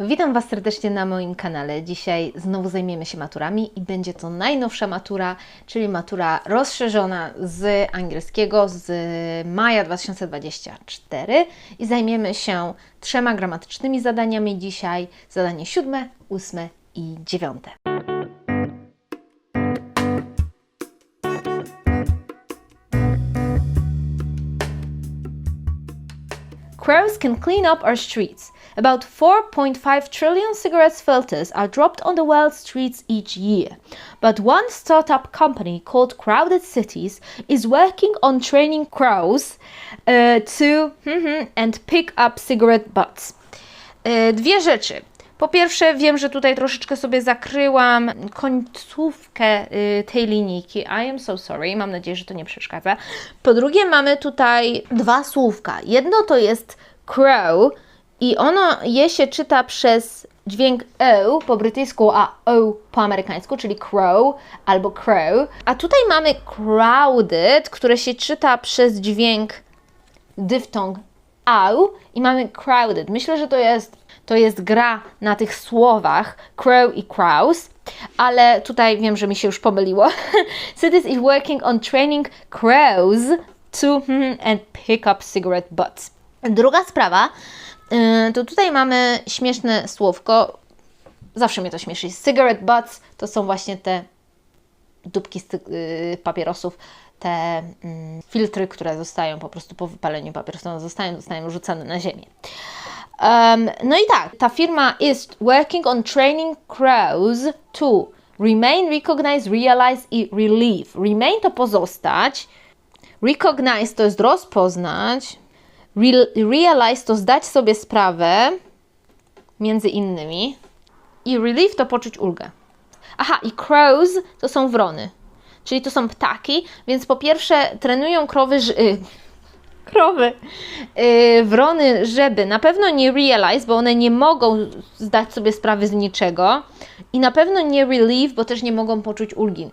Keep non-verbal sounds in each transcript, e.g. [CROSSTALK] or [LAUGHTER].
Witam Was serdecznie na moim kanale. Dzisiaj znowu zajmiemy się maturami i będzie to najnowsza matura, czyli matura rozszerzona z angielskiego z maja 2024 i zajmiemy się trzema gramatycznymi zadaniami dzisiaj. Zadanie siódme, ósme i dziewiąte. Crows can clean up our streets. About 4.5 trillion cigarette filters are dropped on the world's streets each year. But one startup company called Crowded Cities is working on training crows uh, to mhm, and pick up cigarette butts. E, Dwie rzeczy. Po pierwsze, wiem, że tutaj troszeczkę sobie zakryłam końcówkę y, tej linijki. I am so sorry. Mam nadzieję, że to nie przeszkadza. Po drugie, mamy tutaj dwa słówka. Jedno to jest crow i ono je się czyta przez dźwięk o po brytyjsku, a o po amerykańsku, czyli crow albo crow. A tutaj mamy crowded, które się czyta przez dźwięk dyftong au i mamy crowded. Myślę, że to jest, to jest gra na tych słowach crow i crows, ale tutaj wiem, że mi się już pomyliło. [LAUGHS] Cities is working on training crows to hmm, and pick up cigarette butts. Druga sprawa, to tutaj mamy śmieszne słówko, zawsze mnie to śmieszy. Cigarette butts to są właśnie te dupki z y, papierosów, te mm, filtry, które zostają po prostu po wypaleniu papierosów, one zostają, zostają rzucane na ziemię. Um, no i tak, ta firma is working on training crows to remain, recognize, realize i relieve. Remain to pozostać, recognize to jest rozpoznać, Real- realize to zdać sobie sprawę, między innymi, i relieve to poczuć ulgę. Aha, i crows to są wrony, czyli to są ptaki, więc po pierwsze trenują krowy, ż- y, [LAUGHS] krowy, y, wrony, żeby na pewno nie realize, bo one nie mogą zdać sobie sprawy z niczego i na pewno nie relieve, bo też nie mogą poczuć ulgi.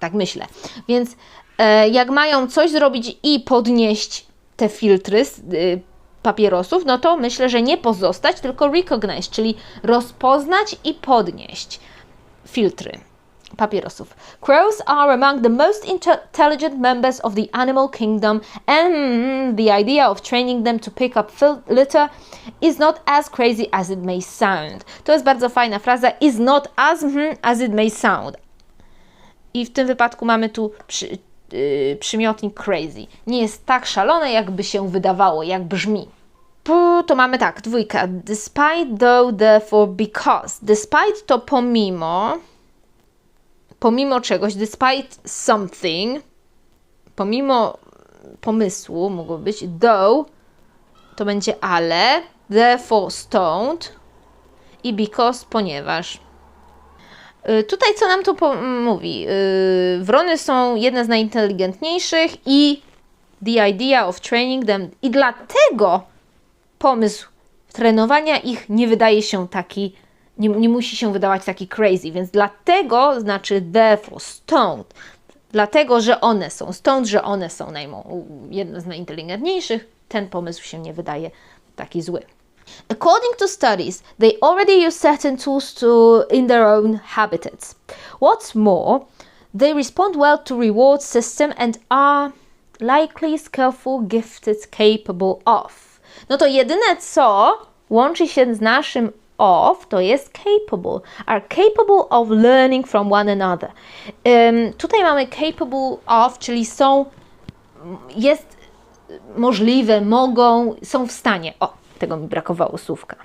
Tak myślę. Więc e, jak mają coś zrobić i podnieść te filtry y, papierosów, no to myślę, że nie pozostać, tylko recognize, czyli rozpoznać i podnieść filtry papierosów. Crows are among the most intelligent members of the animal kingdom, and mm, the idea of training them to pick up litter is not as crazy as it may sound. To jest bardzo fajna fraza. Is not as mm, as it may sound. I w tym wypadku mamy tu przy, yy, przymiotnik crazy. Nie jest tak szalone, jakby się wydawało, jak brzmi. Pu, to mamy tak, dwójka. Despite, though, therefore, because. Despite to pomimo, pomimo czegoś, despite something, pomimo pomysłu, mogło być though, to będzie ale, therefore stąd i because, ponieważ. Y, Tutaj co nam tu mówi? Y, Wrony są jedne z najinteligentniejszych i the idea of training them i dlatego pomysł trenowania ich nie wydaje się taki, nie, nie musi się wydawać taki crazy, więc dlatego znaczy therefore, stąd, dlatego, że one są, stąd, że one są jedne z najinteligentniejszych, ten pomysł się nie wydaje taki zły. According to studies, they already use certain tools to in their own habitats. What's more, they respond well to reward system and are likely skillful, gifted, capable of. No to jedyne co łączy się z naszym of to jest capable, are capable of learning from one another. Ym, tutaj mamy capable of, czyli są, jest możliwe, mogą, są w stanie. O, tego mi brakowało słówka.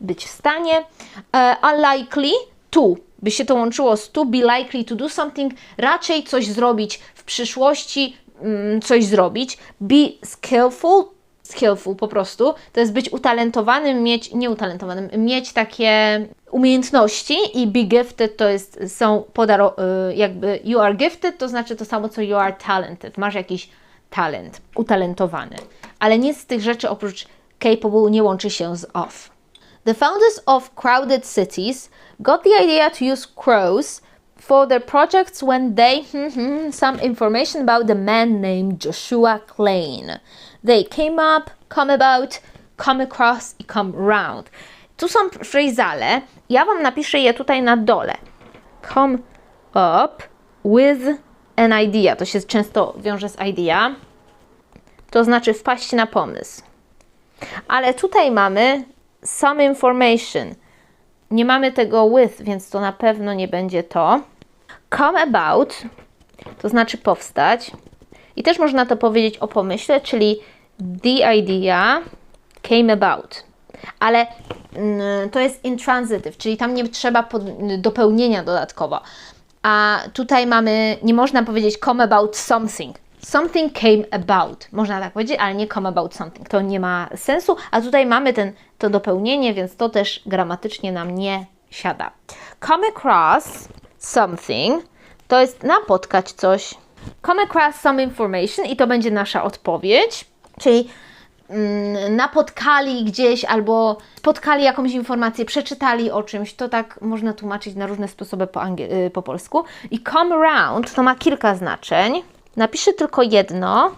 Być w stanie. E, are likely to, by się to łączyło z to, be likely to do something, raczej coś zrobić w przyszłości, mm, coś zrobić. Be skillful, skillful po prostu, to jest być utalentowanym, mieć, nieutalentowanym, mieć takie umiejętności i be gifted to jest, są podaro, y, jakby you are gifted to znaczy to samo co you are talented, masz jakiś talent, utalentowany. Ale nic z tych rzeczy oprócz capable nie łączy się z of. The founders of Crowded Cities got the idea to use crows for their projects when they [LAUGHS] hmm, some information about the man named Joshua Klein. They came up, come about, come across i come round. Tu są phrasale. Ja Wam napiszę je tutaj na dole. Come up with an idea. To się często wiąże z idea. To znaczy wpaść na pomysł. Ale tutaj mamy some information. Nie mamy tego with, więc to na pewno nie będzie to. Come about to znaczy powstać. I też można to powiedzieć o pomyśle, czyli the idea came about. Ale mm, to jest intransitive, czyli tam nie trzeba dopełnienia dodatkowo. A tutaj mamy, nie można powiedzieć come about something. Something came about. Można tak powiedzieć, ale nie come about something. To nie ma sensu. A tutaj mamy ten, to dopełnienie, więc to też gramatycznie nam nie siada. Come across something to jest napotkać coś. Come across some information i to będzie nasza odpowiedź. Czyli mm, napotkali gdzieś albo spotkali jakąś informację, przeczytali o czymś, to tak można tłumaczyć na różne sposoby po, y, po polsku. I come around to ma kilka znaczeń. Napiszę tylko jedno.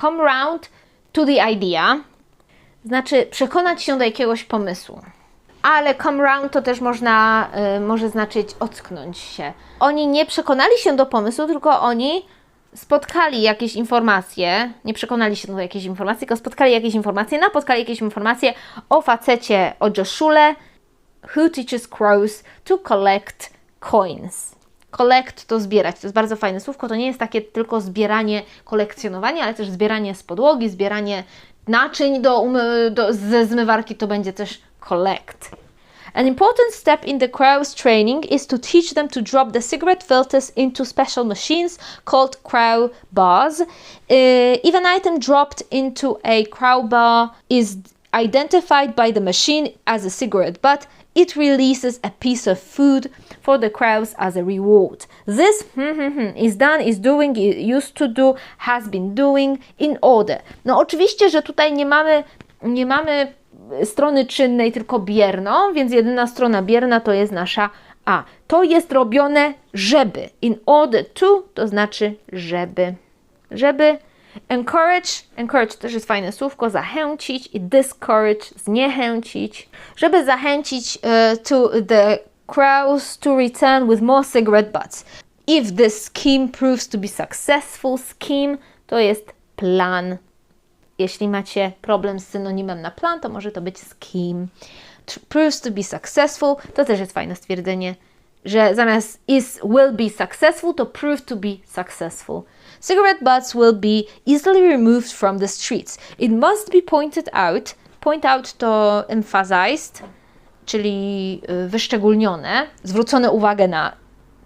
Come round to the idea. Znaczy przekonać się do jakiegoś pomysłu. Ale come round to też można, y, może znaczyć ocknąć się. Oni nie przekonali się do pomysłu, tylko oni spotkali jakieś informacje, nie przekonali się do jakiejś informacji, tylko spotkali jakieś informacje, napotkali jakieś informacje o facecie, o Joshule, who teaches crows to collect coins. Collect to zbierać, to jest bardzo fajne słówko, to nie jest takie tylko zbieranie, kolekcjonowanie, ale też zbieranie z podłogi, zbieranie naczyń do, umy, do ze zmywarki, to będzie też collect. An important step in the crow's training is to teach them to drop the cigarette filters into special machines called crow bars. Uh, if an item dropped into a crow bar is identified by the machine as a cigarette butt, it releases a piece of food for the crows as a reward. This hmm, hmm, hmm, is done, is doing, used to do, has been doing in order. No oczywiście, że tutaj nie mamy, nie mamy strony czynnej, tylko bierną, więc jedyna strona bierna to jest nasza A. To jest robione, żeby. In order to to znaczy żeby. Żeby encourage, encourage też jest fajne słówko, zachęcić i discourage, zniechęcić. Żeby zachęcić uh, to the crows to return with more cigarette butts. If this scheme proves to be successful, scheme to jest plan jeśli macie problem z synonimem na plan, to może to być scheme. Proves to be successful to też jest fajne stwierdzenie, że zamiast is will be successful to prove to be successful. Cigarette butts will be easily removed from the streets. It must be pointed out. Point out to emphasized, czyli y, wyszczególnione, zwrócone uwagę na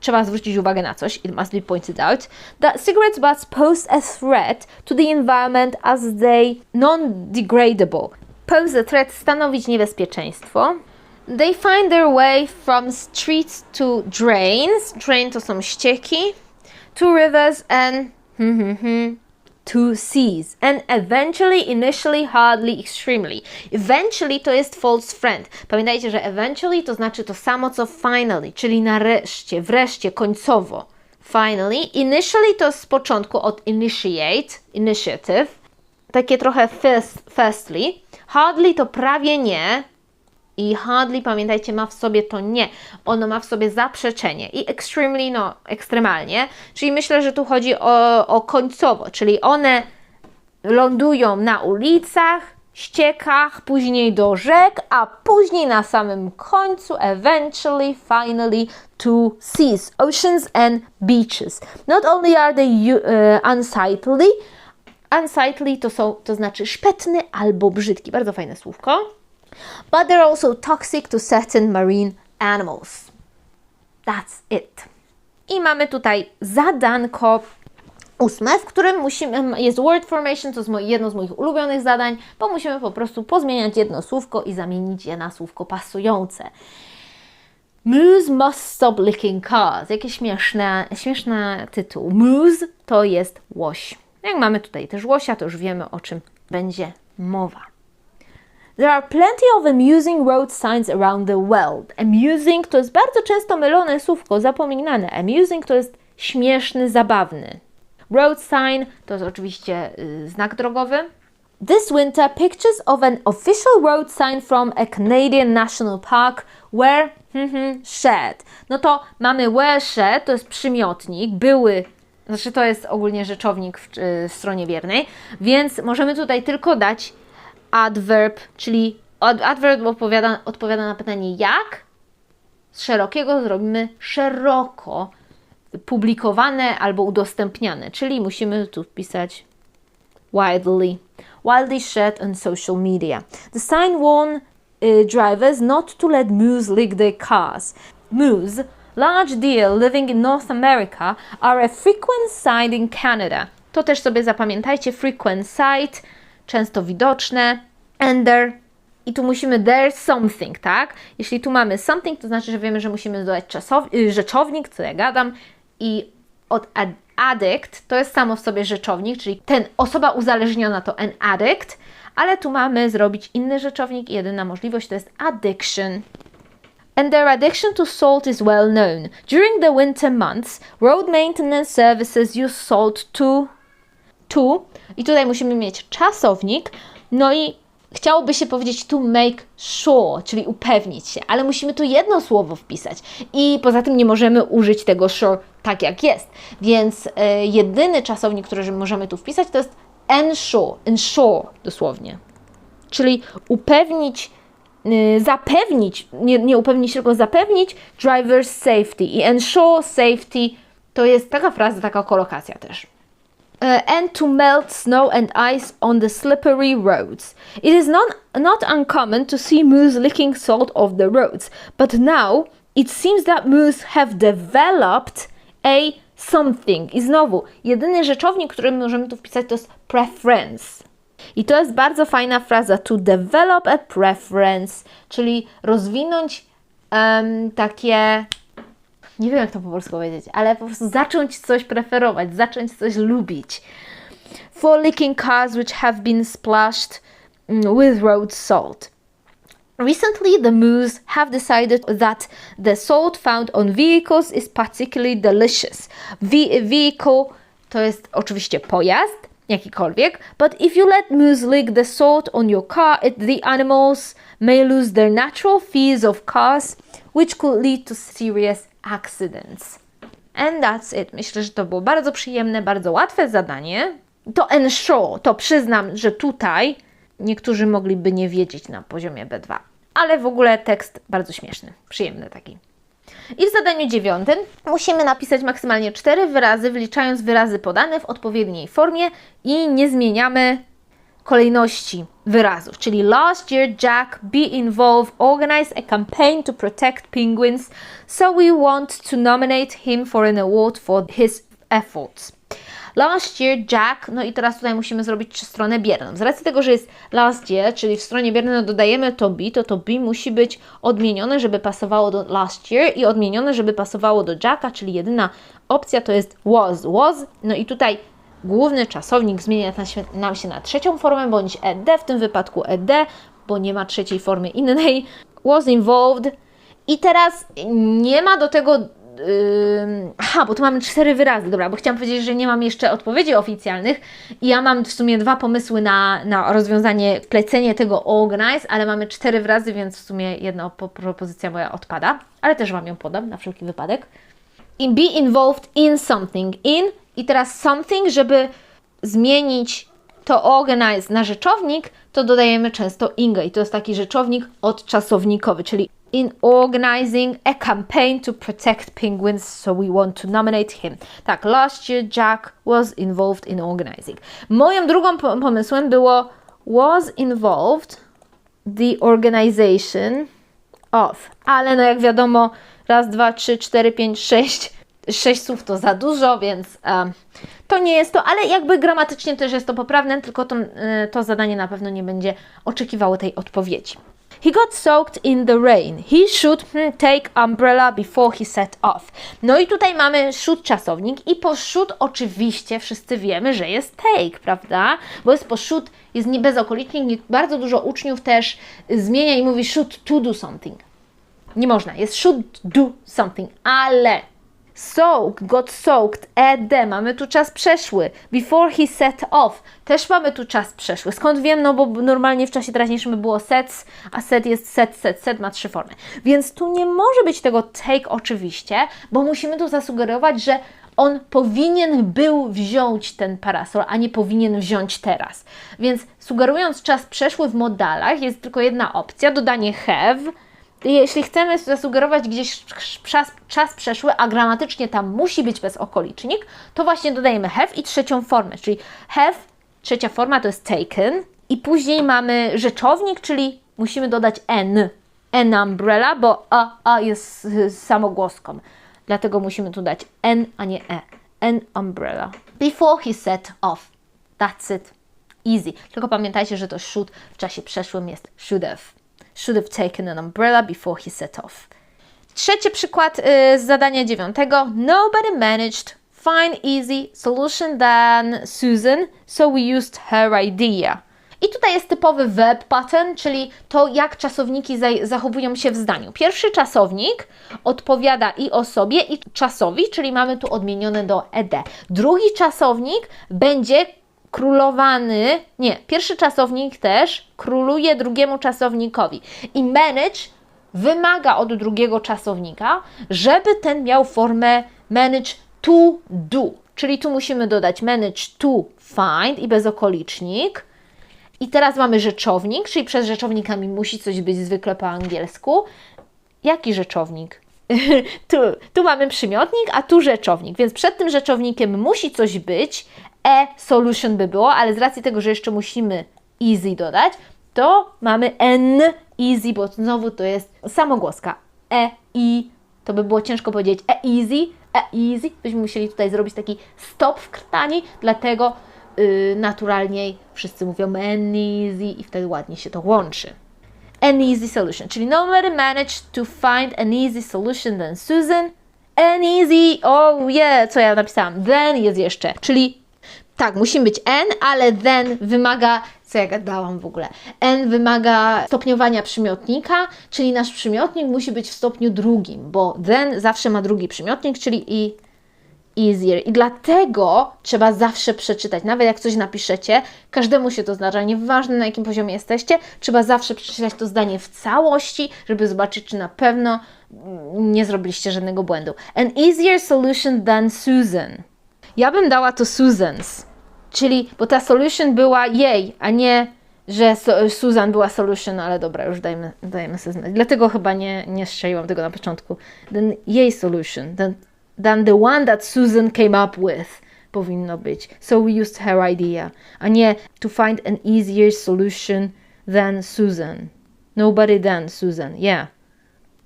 trzeba zwrócić uwagę na coś, it must be pointed out, that cigarette butts pose a threat to the environment as they non-degradable. Pose a threat stanowić niebezpieczeństwo. They find their way from streets to drains. Drain to są ścieki. To rivers and to seas and eventually, initially, hardly, extremely. Eventually to jest false friend. Pamiętajcie, że eventually to znaczy to samo co finally, czyli nareszcie, wreszcie, końcowo. Finally. Initially to z początku od initiate, initiative. Takie trochę first, firstly. Hardly to prawie nie, i hardly, pamiętajcie, ma w sobie to nie. Ono ma w sobie zaprzeczenie. I extremely, no, ekstremalnie. Czyli myślę, że tu chodzi o, o końcowo, czyli one lądują na ulicach, ściekach, później do rzek, a później na samym końcu, eventually, finally, to seas, oceans and beaches. Not only are they uh, unsightly, unsightly to, są, to znaczy szpetny albo brzydki. Bardzo fajne słówko but they're also toxic to certain marine animals. That's it. I mamy tutaj zadanko ósme, w którym musimy, jest word formation, to jest jedno z moich ulubionych zadań, bo musimy po prostu pozmieniać jedno słówko i zamienić je na słówko pasujące. Moose must stop licking cars. Jakie śmieszne, śmieszny tytuł. Moose to jest łoś. Jak mamy tutaj też łosia, to już wiemy o czym będzie mowa. There are plenty of amusing road signs around the world. Amusing to jest bardzo często mylone słówko, zapominane. Amusing to jest śmieszny, zabawny. Road sign to jest oczywiście y, znak drogowy. This winter, pictures of an official road sign from a Canadian national park were mhm, shed. No to mamy were shed, to jest przymiotnik, były, znaczy to jest ogólnie rzeczownik w, y, w stronie biernej, więc możemy tutaj tylko dać adverb, czyli ad- adverb odpowiada, odpowiada na pytanie jak, z szerokiego zrobimy szeroko publikowane albo udostępniane, czyli musimy tu wpisać widely, widely shared on social media. The sign warned uh, drivers not to let moose lick their cars. Moose, large deer living in North America, are a frequent sight in Canada. To też sobie zapamiętajcie, frequent sight, często widoczne, and there i tu musimy there's something, tak? Jeśli tu mamy something, to znaczy, że wiemy, że musimy dodać czasow- y, rzeczownik, co ja gadam, i od ad- addict to jest samo w sobie rzeczownik, czyli ten osoba uzależniona to an addict, ale tu mamy zrobić inny rzeczownik i jedyna możliwość to jest addiction. And their addiction to salt is well known. During the winter months, road maintenance services use salt to to i tutaj musimy mieć czasownik, no i chciałoby się powiedzieć to make sure, czyli upewnić się, ale musimy tu jedno słowo wpisać i poza tym nie możemy użyć tego sure tak jak jest, więc e, jedyny czasownik, który możemy tu wpisać to jest ensure, ensure dosłownie, czyli upewnić y, zapewnić, nie, nie upewnić, tylko zapewnić driver's safety. I ensure safety to jest taka fraza, taka kolokacja też. Uh, and to melt snow and ice on the slippery roads. It is not, not uncommon to see moose licking salt off the roads, but now it seems that moose have developed a something. I znowu, jedyny rzeczownik, który możemy tu wpisać, to jest preference. I to jest bardzo fajna fraza to develop a preference, czyli rozwinąć em, takie nie wiem jak to po polsku powiedzieć, ale po prostu zacząć coś preferować, zacząć coś lubić. For licking cars which have been splashed mm, with road salt. Recently, the moose have decided that the salt found on vehicles is particularly delicious. Ve- vehicle to jest oczywiście pojazd, jakikolwiek, but if you let moose lick the salt on your car, it, the animals may lose their natural fears of cars, which could lead to serious accidents. And that's it. Myślę, że to było bardzo przyjemne, bardzo łatwe zadanie. To ensure, to przyznam, że tutaj niektórzy mogliby nie wiedzieć na poziomie B2. Ale w ogóle tekst bardzo śmieszny, przyjemny taki. I w zadaniu dziewiątym musimy napisać maksymalnie cztery wyrazy, wliczając wyrazy podane w odpowiedniej formie i nie zmieniamy kolejności wyrazów. Czyli last year Jack be involved organized a campaign to protect penguins, so we want to nominate him for an award for his efforts. Last year Jack, no i teraz tutaj musimy zrobić stronę bierną. Z racji tego, że jest last year, czyli w stronie biernej no dodajemy to be, to to be musi być odmienione, żeby pasowało do last year i odmienione, żeby pasowało do Jacka, czyli jedyna opcja to jest was. Was, no i tutaj główny czasownik zmienia nam się na trzecią formę, bądź ed, w tym wypadku ed, bo nie ma trzeciej formy innej. Was involved. I teraz nie ma do tego Yy, aha, bo tu mamy cztery wyrazy, dobra, bo chciałam powiedzieć, że nie mam jeszcze odpowiedzi oficjalnych i ja mam w sumie dwa pomysły na, na rozwiązanie, plecenie tego organize, ale mamy cztery wyrazy, więc w sumie jedna propozycja moja odpada, ale też Wam ją podam na wszelki wypadek. In be involved in something, in i teraz something, żeby zmienić to organize na rzeczownik, to dodajemy często inge i to jest taki rzeczownik odczasownikowy, czyli in organizing a campaign to protect penguins, so we want to nominate him. Tak, last year Jack was involved in organizing. Moim drugim pomysłem było was involved the organization of, ale no jak wiadomo, raz, dwa, trzy, cztery, pięć, sześć, sześć słów to za dużo, więc to nie jest to, ale jakby gramatycznie też jest to poprawne, tylko to, e, to zadanie na pewno nie będzie oczekiwało tej odpowiedzi. He got soaked in the rain. He should hmm, take umbrella before he set off. No i tutaj mamy should czasownik i po should oczywiście wszyscy wiemy, że jest take, prawda? Bo jest po should, jest nie bezokolicznik, bardzo dużo uczniów też zmienia i mówi should to do something. Nie można, jest should do something, ale Soak, got soaked, ed, mamy tu czas przeszły. Before he set off, też mamy tu czas przeszły. Skąd wiem? No bo normalnie w czasie teraźniejszym by było sets, a set jest set, set, set ma trzy formy. Więc tu nie może być tego take oczywiście, bo musimy tu zasugerować, że on powinien był wziąć ten parasol, a nie powinien wziąć teraz. Więc sugerując czas przeszły w modalach, jest tylko jedna opcja, dodanie have. Jeśli chcemy zasugerować gdzieś czas, czas przeszły, a gramatycznie tam musi być bezokolicznik, to właśnie dodajemy have i trzecią formę, czyli have, trzecia forma to jest taken i później mamy rzeczownik, czyli musimy dodać n, n umbrella, bo a, a jest samogłoską. Dlatego musimy tu dać N, a nie E. N umbrella. Before he set off. That's it. Easy. Tylko pamiętajcie, że to should w czasie przeszłym jest should have. Should have taken an umbrella before he set off. Trzeci przykład y, z zadania dziewiątego. Nobody managed find easy solution than Susan, so we used her idea. I tutaj jest typowy verb pattern, czyli to, jak czasowniki zachowują się w zdaniu. Pierwszy czasownik odpowiada i osobie, i czasowi, czyli mamy tu odmienione do ed. Drugi czasownik będzie królowany, nie, pierwszy czasownik też króluje drugiemu czasownikowi. I manage wymaga od drugiego czasownika, żeby ten miał formę manage to do. Czyli tu musimy dodać manage to find i bezokolicznik i teraz mamy rzeczownik, czyli przed rzeczownikami musi coś być zwykle po angielsku. Jaki rzeczownik? [LAUGHS] tu, tu mamy przymiotnik, a tu rzeczownik, więc przed tym rzeczownikiem musi coś być. E solution by było, ale z racji tego, że jeszcze musimy easy dodać, to mamy n easy, bo znowu to jest samogłoska. E, i, to by było ciężko powiedzieć e easy, e easy. Byśmy musieli tutaj zrobić taki stop w krtani, dlatego yy, naturalniej wszyscy mówią an easy i wtedy ładnie się to łączy. An easy solution, czyli nobody managed to find an easy solution than Susan. An easy, oh yeah, co ja napisałam? Then jest jeszcze, czyli tak, musi być n, ale then wymaga, co ja gadałam w ogóle, n wymaga stopniowania przymiotnika, czyli nasz przymiotnik musi być w stopniu drugim, bo then zawsze ma drugi przymiotnik, czyli i easier. I dlatego trzeba zawsze przeczytać. Nawet jak coś napiszecie, każdemu się to zdarza, nieważne na jakim poziomie jesteście, trzeba zawsze przeczytać to zdanie w całości, żeby zobaczyć, czy na pewno nie zrobiliście żadnego błędu. An easier solution than Susan. Ja bym dała to Susan's, czyli, bo ta solution była jej, a nie że Susan była solution, ale dobra, już dajmy, dajmy sobie znać. Dlatego chyba nie, nie strzeliłam tego na początku. Then jej solution, then than the one that Susan came up with powinno być. So we used her idea, a nie to find an easier solution than Susan. Nobody than Susan, yeah.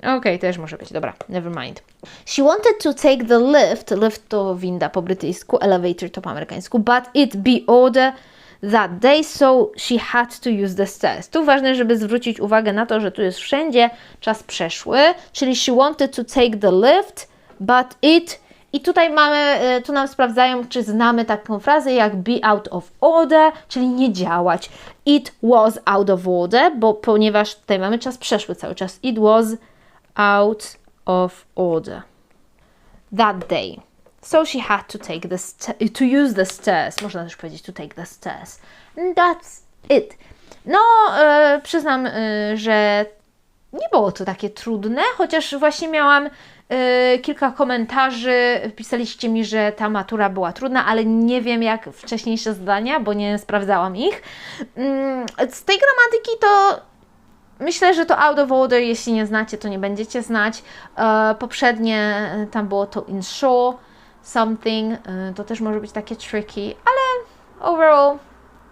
Okay, też może być, dobra, never mind. She wanted to take the lift, lift to winda po brytyjsku, elevator to po amerykańsku, but it be order that day, so she had to use the stairs. Tu ważne, żeby zwrócić uwagę na to, że tu jest wszędzie czas przeszły, czyli she wanted to take the lift, but it. I tutaj mamy, e, tu nam sprawdzają, czy znamy taką frazę jak be out of order, czyli nie działać. It was out of order, bo ponieważ tutaj mamy czas przeszły cały czas. It was out of order that day. So she had to take the to use the stairs. Można też powiedzieć to take the stairs. That's it. No, e, przyznam, e, że nie było to takie trudne, chociaż właśnie miałam Yy, kilka komentarzy. Pisaliście mi, że ta matura była trudna, ale nie wiem jak wcześniejsze zdania, bo nie sprawdzałam ich. Yy, z tej gramatyki to myślę, że to out of order, jeśli nie znacie, to nie będziecie znać. Yy, poprzednie tam było to ensure something, yy, to też może być takie tricky, ale overall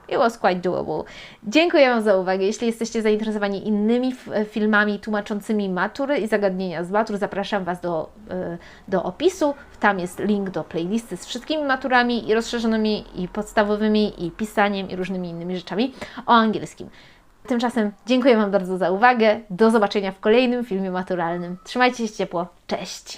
It was quite doable. Dziękuję Wam za uwagę. Jeśli jesteście zainteresowani innymi filmami tłumaczącymi matury i zagadnienia z matur, zapraszam Was do, e, do opisu. Tam jest link do playlisty z wszystkimi maturami i rozszerzonymi, i podstawowymi, i pisaniem, i różnymi innymi rzeczami o angielskim. Tymczasem dziękuję Wam bardzo za uwagę. Do zobaczenia w kolejnym filmie maturalnym. Trzymajcie się ciepło. Cześć!